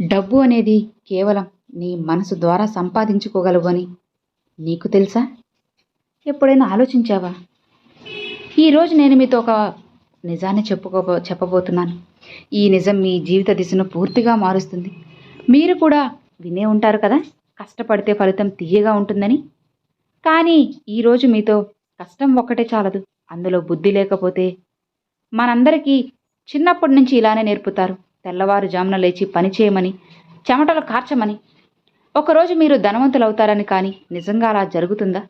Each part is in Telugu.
డబ్బు అనేది కేవలం నీ మనసు ద్వారా సంపాదించుకోగలవు అని నీకు తెలుసా? ఎప్పుడైనా ఆలోచించావా? ఈరోజు నేను మీతో ఒక నిజాన్ని చెప్పుకోబో చెప్పబోతున్నాను. ఈ నిజం మీ జీవిత దిశను పూర్తిగా మారుస్తుంది. మీరు కూడా వినే ఉంటారు కదా కష్టపడితే ఫలితం తీయగా ఉంటుందని. కానీ ఈరోజు మీతో కష్టం ఒక్కటే చాలదు. అందులో బుద్ధి లేకపోతే మనందరికీ చిన్నప్పటి నుంచి ఇలానే నేర్పుతారు. తెల్లవారుజామున లేచి పని చేయమని చెమటలు కార్చమని ఒకరోజు మీరు ధనవంతులు అవుతారని కానీ నిజంగా అలా జరుగుతుందా?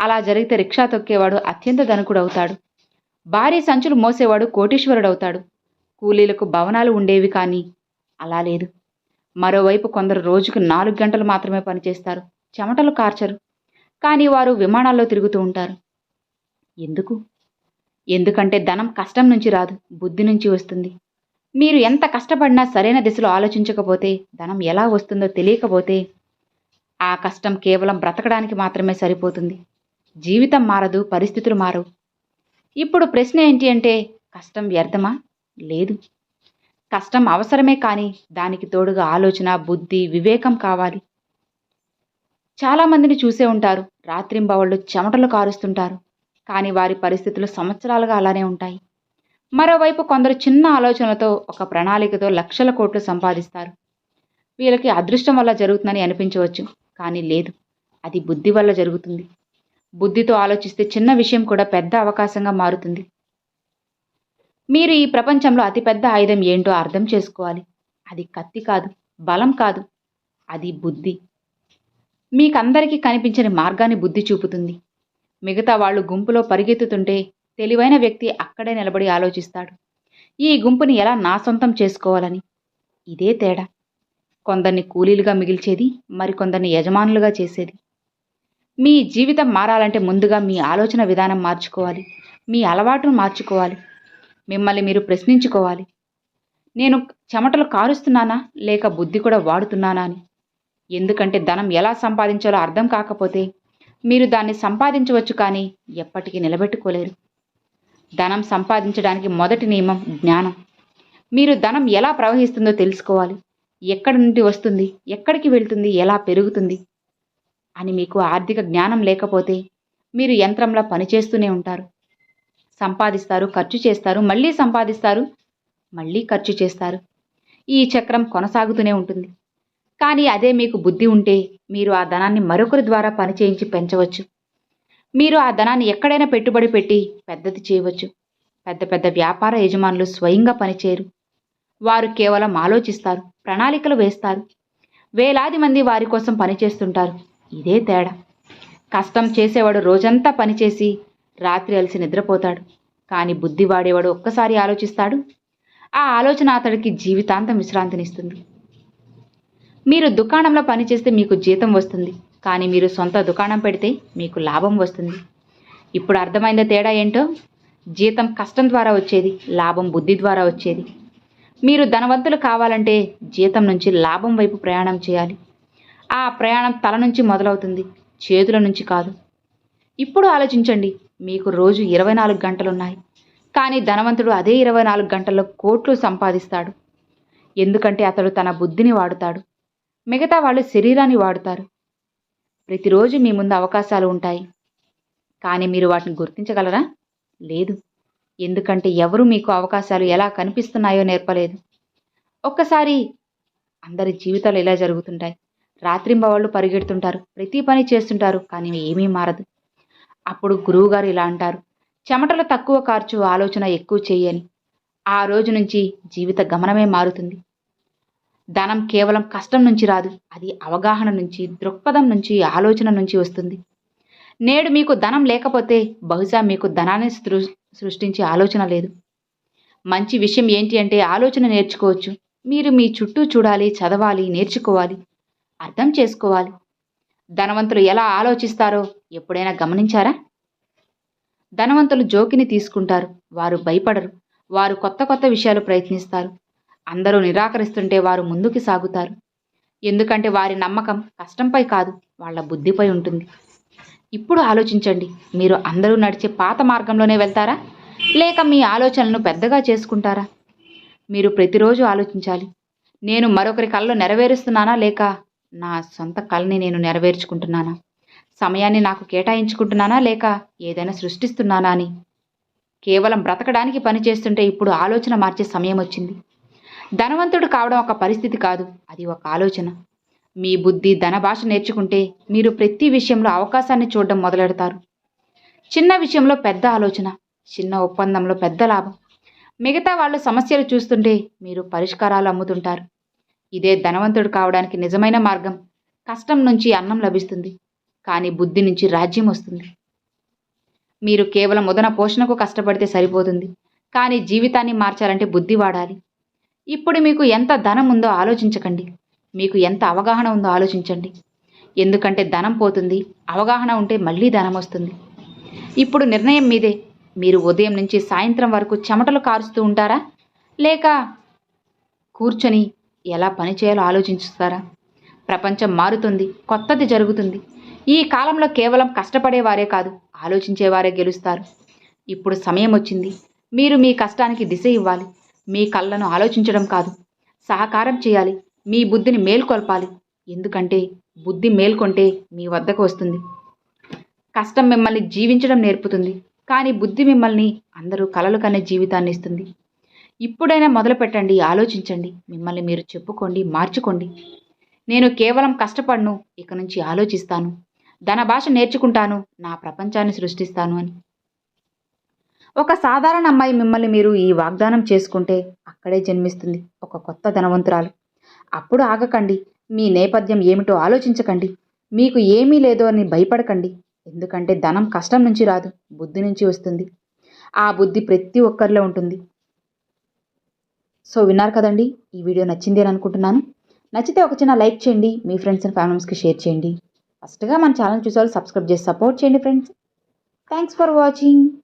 అలా జరిగితే రిక్షా తొక్కేవాడు అత్యంత ధనికుడు అవుతాడు భారీ సంచులు మోసేవాడు కోటీశ్వరుడు అవుతాడు కూలీలకు భవనాలు ఉండేవి కానీ అలా లేదు. మరోవైపు కొందరు రోజుకు నాలుగు గంటలు మాత్రమే పనిచేస్తారు. చెమటలు కార్చరు. కానీ వారు విమానాల్లో తిరుగుతూ ఉంటారు. ఎందుకు? ఎందుకంటే ధనం కష్టం నుంచి రాదు బుద్ధి నుంచి వస్తుంది. మీరు ఎంత కష్టపడినా సరైన దిశలో ఆలోచించకపోతే ధనం ఎలా వస్తుందో తెలియకపోతే ఆ కష్టం కేవలం బ్రతకడానికి మాత్రమే సరిపోతుంది. జీవితం మారదు పరిస్థితులు మారవు. ఇప్పుడు ప్రశ్న ఏంటి అంటే కష్టం వ్యర్థమా? లేదు. కష్టం అవసరమే కానీ దానికి తోడుగా ఆలోచన బుద్ధి వివేకం కావాలి. చాలామందిని చూసే ఉంటారు రాత్రింబవళ్ళు చెమటలు కారుస్తుంటారు. కానీ వారి పరిస్థితులు సంవత్సరాలుగా అలానే ఉంటాయి. మరోవైపు కొందరు చిన్న ఆలోచనలతో ఒక ప్రణాళికతో లక్షల కోట్లు సంపాదిస్తారు. వీళ్ళకి అదృష్టం వల్ల జరుగుతుందని అనిపించవచ్చు కానీ లేదు. అది బుద్ధి వల్ల జరుగుతుంది. బుద్ధితో ఆలోచిస్తే చిన్న విషయం కూడా పెద్ద అవకాశంగా మారుతుంది. మీరు ఈ ప్రపంచంలో అతిపెద్ద ఆయుధం ఏంటో అర్థం చేసుకోవాలి. అది కత్తి కాదు బలం కాదు. అది బుద్ధి. మీకందరికీ కనిపించని మార్గాన్ని బుద్ధి చూపుతుంది. మిగతా వాళ్ళు గుంపులో పరిగెత్తుతుంటే తెలివైన వ్యక్తి అక్కడే నిలబడి ఆలోచిస్తాడు. ఈ గుంపుని ఎలా నా సొంతం చేసుకోవాలని? ఇదే తేడా. కొందరిని కూలీలుగా మిగిల్చేది మరికొందరిని యజమానులుగా చేసేది. మీ జీవితం మారాలంటే ముందుగా మీ ఆలోచన విధానం మార్చుకోవాలి. మీ అలవాటును మార్చుకోవాలి. మిమ్మల్ని మీరు ప్రశ్నించుకోవాలి. నేను చెమటలు కారుస్తున్నానా? లేక బుద్ధి కూడా వాడుతున్నానా అని. ఎందుకంటే ధనం ఎలా సంపాదించాలో అర్థం కాకపోతే మీరు దాన్ని సంపాదించవచ్చు కానీ ఎప్పటికీ నిలబెట్టుకోలేరు. ధనం సంపాదించడానికి మొదటి నియమం జ్ఞానం. మీరు ధనం ఎలా ప్రవహిస్తుందో తెలుసుకోవాలి. ఎక్కడి నుండి వస్తుంది? ఎక్కడికి వెళ్తుంది? ఎలా పెరుగుతుంది? అని మీకు ఆర్థిక జ్ఞానం లేకపోతే మీరు యంత్రంలా పనిచేస్తూనే ఉంటారు. సంపాదిస్తారు ఖర్చు చేస్తారు మళ్ళీ సంపాదిస్తారు మళ్ళీ ఖర్చు చేస్తారు. ఈ చక్రం కొనసాగుతూనే ఉంటుంది. కానీ అదే మీకు బుద్ధి ఉంటే మీరు ఆ ధనాన్ని మరొకరి ద్వారా పనిచేయించి పెంచవచ్చు. మీరు ఆ ధనాన్ని ఎక్కడైనా పెట్టుబడి పెట్టి పెద్దది చేయవచ్చు. పెద్ద పెద్ద వ్యాపార యజమానులు స్వయంగా పనిచేయరు. వారు కేవలం ఆలోచిస్తారు ప్రణాళికలు వేస్తారు. వేలాది మంది వారి కోసం పనిచేస్తుంటారు. ఇదే తేడా. కష్టం చేసేవాడు రోజంతా పనిచేసి రాత్రి అలసి నిద్రపోతాడు. కానీ బుద్ధి వాడేవాడు ఒక్కసారి ఆలోచిస్తాడు. ఆ ఆలోచన అతడికి జీవితాంతం విశ్రాంతినిస్తుంది. మీరు దుకాణంలో పనిచేస్తే మీకు జీతం వస్తుంది. కానీ మీరు సొంత దుకాణం పెడితే మీకు లాభం వస్తుంది. ఇప్పుడు అర్థమైందా తేడా ఏంటో? జీతం కష్టం ద్వారా వచ్చేది లాభం బుద్ధి ద్వారా వచ్చేది. మీరు ధనవంతులు కావాలంటే జీతం నుంచి లాభం వైపు ప్రయాణం చేయాలి. ఆ ప్రయాణం తల నుంచి మొదలవుతుంది చేతుల నుంచి కాదు. ఇప్పుడు ఆలోచించండి మీకు రోజు ఇరవై నాలుగు గంటలున్నాయి. కానీ ధనవంతుడు అదే ఇరవై నాలుగు గంటల్లో కోట్లు సంపాదిస్తాడు. ఎందుకంటే అతడు తన బుద్ధిని వాడుతాడు. మిగతా వాళ్ళు శరీరాన్ని వాడుతారు. ప్రతిరోజు మీ ముందు అవకాశాలు ఉంటాయి. కానీ మీరు వాటిని గుర్తించగలరా? లేదు. ఎందుకంటే ఎవరు మీకు అవకాశాలు ఎలా కనిపిస్తున్నాయో నేర్పలేదు. ఒక్కసారి అందరి జీవితాలు ఇలా జరుగుతుంటాయి. రాత్రింబవాళ్ళు పరిగెడుతుంటారు. ప్రతి పని చేస్తుంటారు. కానీ ఏమీ మారదు. అప్పుడు గురువుగారు ఇలా అంటారు. చెమటలు తక్కువ కార్చు ఆలోచన ఎక్కువ చెయ్యని. ఆ రోజు నుంచి జీవిత గమనమే మారుతుంది. ధనం కేవలం కష్టం నుంచి రాదు అది అవగాహన నుంచి దృక్పథం నుంచి ఆలోచన నుంచి వస్తుంది. నేడు మీకు ధనం లేకపోతే బహుశా మీకు ధనాన్ని సృ సృష్టించే ఆలోచన లేదు. మంచి విషయం ఏంటి అంటే ఆలోచన నేర్చుకోవచ్చు. మీరు మీ చుట్టూ చూడాలి చదవాలి నేర్చుకోవాలి అర్థం చేసుకోవాలి. ధనవంతులు ఎలా ఆలోచిస్తారో ఎప్పుడైనా గమనించారా? ధనవంతులు జోకిని తీసుకుంటారు వారు భయపడరు వారు కొత్త కొత్త విషయాలు ప్రయత్నిస్తారు. అందరూ నిరాకరిస్తుంటే వారు ముందుకు సాగుతారు. ఎందుకంటే వారి నమ్మకం కష్టంపై కాదు వాళ్ళ బుద్ధిపై ఉంటుంది. ఇప్పుడు ఆలోచించండి మీరు అందరూ నడిచే పాత మార్గంలోనే వెళ్తారా? లేక మీ ఆలోచనలను పెద్దగా చేసుకుంటారా? మీరు ప్రతిరోజు ఆలోచించాలి నేను మరొకరి కళ్ళు నెరవేరుస్తున్నానా లేక నా సొంత కళని నేను నెరవేర్చుకుంటున్నానా? సమయాన్ని నాకు కేటాయించుకుంటున్నానా లేక ఏదైనా సృష్టిస్తున్నానా అని? కేవలం బ్రతకడానికి పని చేస్తుంటే ఇప్పుడు ఆలోచన మార్చే సమయం వచ్చింది. ధనవంతుడు కావడం ఒక పరిస్థితి కాదు. అది ఒక ఆలోచన. మీ బుద్ధి ధన భాష నేర్చుకుంటే మీరు ప్రతి విషయంలో అవకాశాన్ని చూడడం మొదలెడతారు. చిన్న విషయంలో పెద్ద ఆలోచన చిన్న ఒప్పందంలో పెద్ద లాభం. మిగతా వాళ్ళు సమస్యలు చూస్తుంటే మీరు పరిష్కారాలు అమ్ముతుంటారు. ఇదే ధనవంతుడు కావడానికి నిజమైన మార్గం. కష్టం నుంచి అన్నం లభిస్తుంది. కానీ బుద్ధి నుంచి రాజ్యం వస్తుంది. మీరు కేవలం ఉదన పోషణకు కష్టపడితే సరిపోతుంది. కానీ జీవితాన్ని మార్చాలంటే బుద్ధి వాడాలి. ఇప్పుడు మీకు ఎంత ధనం ఉందో ఆలోచించకండి. మీకు ఎంత అవగాహన ఉందో ఆలోచించండి. ఎందుకంటే ధనం పోతుంది అవగాహన ఉంటే మళ్ళీ ధనం వస్తుంది. ఇప్పుడు నిర్ణయం మీదే. మీరు ఉదయం నుంచి సాయంత్రం వరకు చెమటలు కారుస్తూ ఉంటారా? లేక కూర్చొని ఎలా పని చేయాలో ప్రపంచం మారుతుంది కొత్తది జరుగుతుంది. ఈ కాలంలో కేవలం కష్టపడేవారే కాదు ఆలోచించేవారే గెలుస్తారు. ఇప్పుడు సమయం వచ్చింది. మీరు మీ కష్టానికి దిశ ఇవ్వాలి. మీ కళ్ళను ఆలోచించడం కాదు. సహకారం చేయాలి. మీ బుద్ధిని మేల్కొల్పాలి. ఎందుకంటే బుద్ధి మేల్కొంటే మీ వద్దకు వస్తుంది. కష్టం మిమ్మల్ని జీవించడం నేర్పుతుంది. కానీ బుద్ధి మిమ్మల్ని అందరూ కలలు కనే జీవితాన్ని ఇస్తుంది. ఇప్పుడైనా మొదలు పెట్టండి ఆలోచించండి. మిమ్మల్ని మీరు చెప్పుకోండి మార్చుకోండి. నేను కేవలం కష్టపడను ఇక నుంచి ఆలోచిస్తాను. ధన భాష నేర్చుకుంటాను నా ప్రపంచాన్ని సృష్టిస్తాను అని. ఒక సాధారణ అమ్మాయి మిమ్మల్ని మీరు ఈ వాగ్దానం చేసుకుంటే అక్కడే జన్మిస్తుంది ఒక కొత్త ధనవంతురాలు. అప్పుడు ఆగకండి. మీ నేపథ్యం ఏమిటో ఆలోచించకండి. మీకు ఏమీ లేదో అని భయపడకండి. ఎందుకంటే ధనం కష్టం నుంచి రాదు బుద్ధి నుంచి వస్తుంది. ఆ బుద్ధి ప్రతి ఒక్కరిలో ఉంటుంది. సో విన్నారు కదండి ఈ వీడియో నచ్చింది అని అనుకుంటున్నాను. నచ్చితే ఒక చిన్న లైక్ చేయండి మీ ఫ్రెండ్స్ అండ్ ఫ్యామిలీస్కి షేర్ చేయండి. ఫస్ట్గా మన ఛానల్ చూసేవాళ్ళు సబ్స్క్రైబ్ చేసి సపోర్ట్ చేయండి ఫ్రెండ్స్. Thanks for watching.